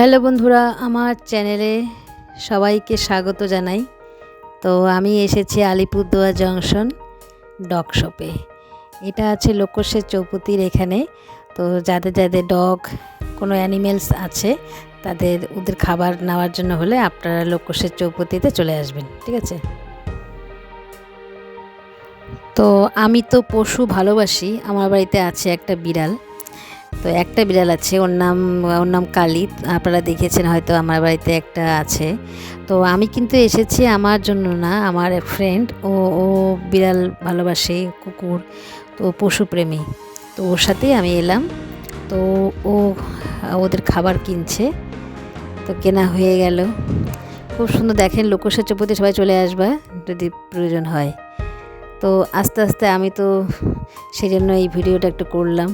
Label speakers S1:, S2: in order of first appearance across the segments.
S1: Hello বন্ধুরা, আমার চ্যানেলে সবাইকে স্বাগত জানাই। তো আমি এসেছি আলিপুরদুয়ার জংশন ডগ শপে। এটা আছে লোকসের চৌপতির এখানে। তো যাদের যাদের ডগ, কোনো অ্যানিমেলস আছে, তাদের, ওদের খাবার নেওয়ার জন্য হলে আপনারা লোকসের চৌপতিতে চলে আসবেন, ঠিক আছে? তো আমি তো পশু ভালোবাসি, আমার বাড়িতে আছে একটা বিড়াল। তো একটা বিড়াল আছে, ওর নাম ওর নাম কালী আপনারা দেখেছেন হয়তো আমার বাড়িতে একটা আছে। তো আমি কিন্তু এসেছি আমার জন্য না, আমার এক ফ্রেন্ড ও ও বিড়াল ভালোবাসে, কুকুর, তো পশুপ্রেমী তো ওর সাথেই আমি এলাম। তো ও, ওদের খাবার কিনছে, তো কেনা হয়ে গেল। খুব সুন্দর, দেখেন লোকসের চৌপতি সবাই চলে আসবা, যদি প্রয়োজন হয়। তো আস্তে আস্তে আমি তো সেই জন্য এই ভিডিওটা একটু করলাম।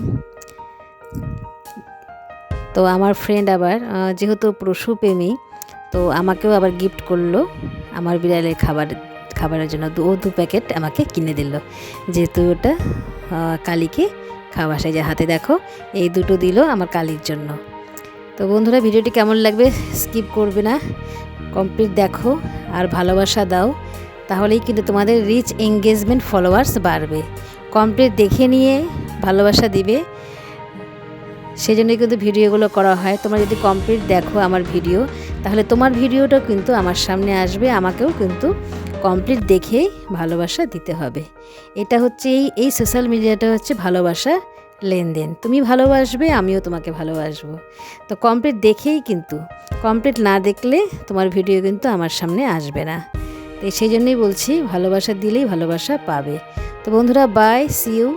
S1: তো আমার ফ্রেন্ড আবার যেহেতু পশুপ্রেমী তো আমাকেও আবার গিফট করল আমার বিড়ালের খাবার, খাবারের জন্য। দু- ও দু প্যাকেট আমাকে কিনে দিল। যেহেতু ওটা কালীকে খাওয়া সেই যে হাতে দেখো, এই দুটো দিল আমার কালীর জন্য। তো বন্ধুরা, ভিডিওটি কেমন লাগবে স্কিপ করবে না। কমপ্লিট দেখো আর ভালোবাসা দাও। তাহলেই কিন্তু তোমাদের রিচ এঙ্গেজমেন্ট ফলোয়ার্স বাড়বে। কমপ্লিট দেখে নিয়ে ভালোবাসা দিবে। সেই জন্যই কিন্তু ভিডিওগুলো করা হয়। তোমরা যদি কমপ্লিট দেখো আমার ভিডিও, তাহলে তোমার ভিডিওটাও কিন্তু আমার সামনে আসবে। আমাকেও কিন্তু কমপ্লিট দেখেই ভালোবাসা দিতে হবে। এটা হচ্ছে এই এই সোশ্যাল মিডিয়াটা হচ্ছে ভালোবাসা লেনদেন। তুমি ভালোবাসবে, আমিও তোমাকে ভালোবাসবো। তো কমপ্লিট দেখেই কিন্তু কমপ্লিট না দেখলে তোমার ভিডিও কিন্তু আমার সামনে আসবে না। তো সেই জন্যই বলছি, ভালোবাসা দিলেই ভালোবাসা পাবে। তো বন্ধুরা bye see you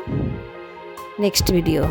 S1: next video